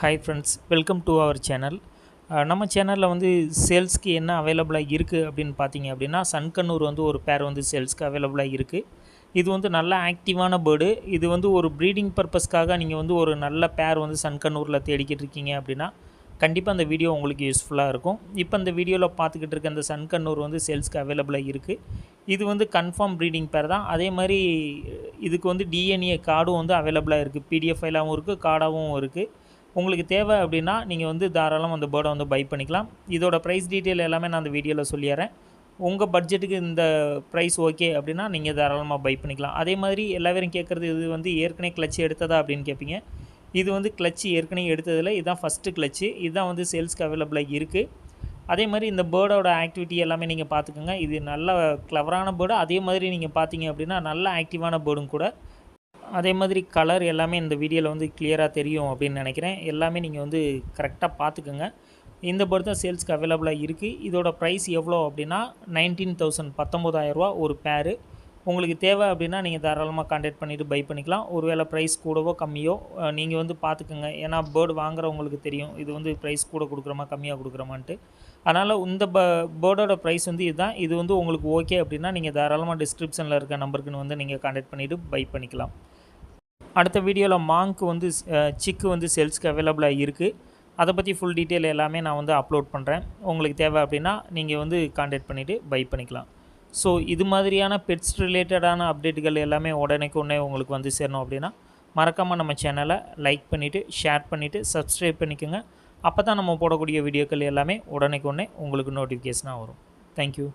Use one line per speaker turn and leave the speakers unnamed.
Hi friends welcome to our channel நம்ம சேனலில் வந்து சேல்ஸ்க்கு என்ன அவைலபிளாக இருக்குது அப்படின்னு பார்த்தீங்க அப்படின்னா சன்கண்ணூர் வந்து ஒரு பேர் வந்து சேல்ஸ்க்கு அவைலபிளாக இருக்குது இது வந்து நல்ல ஆக்டிவான பேர்டு இது வந்து ஒரு ப்ரீடிங் பர்பஸ்க்காக நீங்கள் வந்து ஒரு நல்ல பேர் வந்து சன்கண்ணூரில் தேடிக்கிட்டு இருக்கீங்க அப்படின்னா கண்டிப்பாக அந்த வீடியோ உங்களுக்கு யூஸ்ஃபுல்லாக இருக்கும். இப்போ இந்த வீடியோவில் பார்த்துக்கிட்டு இருக்க அந்த சன்கண்ணூர் வந்து சேல்ஸ்க்கு அவைலபிளாக இருக்குது இது வந்து கன்ஃபார்ம் ப்ரீடிங் பேர் தான். அதே மாதிரி இதுக்கு வந்து டிஎன்ஏ கார்டும் வந்து அவைலபிளாக இருக்குது பிடிஎஃப் ஃபைலாகவும் இருக்குது கார்டாகவும் இருக்குது உங்களுக்கு தேவை அப்படின்னா நீங்கள் வந்து தாராளம் அந்த பேர்டை வந்து பை பண்ணிக்கலாம். இதோட ப்ரைஸ் டீட்டெயில் எல்லாமே நான் அந்த வீடியோவில் சொல்லிடுறேன். உங்கள் பட்ஜெட்டுக்கு இந்த ப்ரைஸ் ஓகே அப்படின்னா நீங்கள் தாராளமாக பை பண்ணிக்கலாம். அதே மாதிரி எல்லாரும் கேட்குறது இது வந்து ஏற்கனவே கிளச்சு எடுத்ததா அப்படின்னு கேட்பீங்க. இது வந்து கிளச்சு ஏற்கனவே எடுத்ததில் இதுதான் ஃபஸ்ட்டு கிளச்சு இதுதான் வந்து சேல்ஸ்க்கு அவைலபிளாக இருக்குது அதே மாதிரி இந்த பேர்டோட ஆக்டிவிட்டி எல்லாமே நீங்கள் பார்த்துக்கோங்க. இது நல்ல கிளவரான பேர்டு அதே மாதிரி நீங்கள் பார்த்தீங்க அப்படின்னா நல்ல ஆக்டிவான பேர்டும் கூட அதே மாதிரி கலர் எல்லாமே இந்த வீடியோவில் வந்து கிளியராக தெரியும் அப்படின்னு நினைக்கிறேன். எல்லாமே நீங்கள் வந்து கரெக்டாக பார்த்துக்குங்க. இந்த பேர்டு தான் சேல்ஸ்க்கு அவைலபிளாக இருக்குது இதோட ப்ரைஸ் எவ்வளோ அப்படின்னா நைன்டீன் தௌசண்ட் பத்தொம்போதாயிரரூவா ஒரு பேரு உங்களுக்கு தேவை அப்படின்னா நீங்கள் தாராளமாக கான்டாக்ட் பண்ணிவிட்டு பை பண்ணிக்கலாம். ஒருவேளை ப்ரைஸ் கூடவோ கம்மியோ நீங்கள் வந்து பார்த்துக்குங்க. ஏன்னா பேர்டு வாங்குறவங்களுக்கு தெரியும். இது வந்து ப்ரைஸ் கூட கொடுக்குறோமா கம்மியாக கொடுக்குறோமான்ட்டு. அதனால் இந்த ப பேர்டோட ப்ரைஸ் வந்து இதுதான். இது வந்து உங்களுக்கு ஓகே அப்படின்னா நீங்கள் தாராளமாக டிஸ்கிரிப்ஷனில் இருக்க நம்பருக்குன்னு வந்து நீங்கள் கான்டாக்ட் பண்ணிவிட்டு பை பண்ணிக்கலாம். அடுத்த வீடியோவில் மாங்க்கு வந்து சிக்கு வந்து சேல்ஸ்க்கு அவைலபிளாக இருக்குது அதை பற்றி ஃபுல் டீட்டெயில் எல்லாமே நான் வந்து அப்லோட் பண்ணுறேன் உங்களுக்கு தேவை அப்படின்னா நீங்கள் வந்து கான்டாக்ட் பண்ணிவிட்டு பை பண்ணிக்கலாம். ஸோ இது மாதிரியான பெட்ஸ் ரிலேட்டடான அப்டேட்டுகள் எல்லாமே உடனேக்கு உடனே உங்களுக்கு வந்து சேரணும் அப்படின்னா மறக்காமல் நம்ம சேனலை லைக் பண்ணிவிட்டு ஷேர் பண்ணிவிட்டு சப்ஸ்கிரைப் பண்ணிக்கோங்க. அப்போ தான் நம்ம போடக்கூடிய வீடியோக்கள் எல்லாமே உடனேக்கு உடனே உங்களுக்கு நோட்டிஃபிகேஷனாக வரும். தேங்க்யூ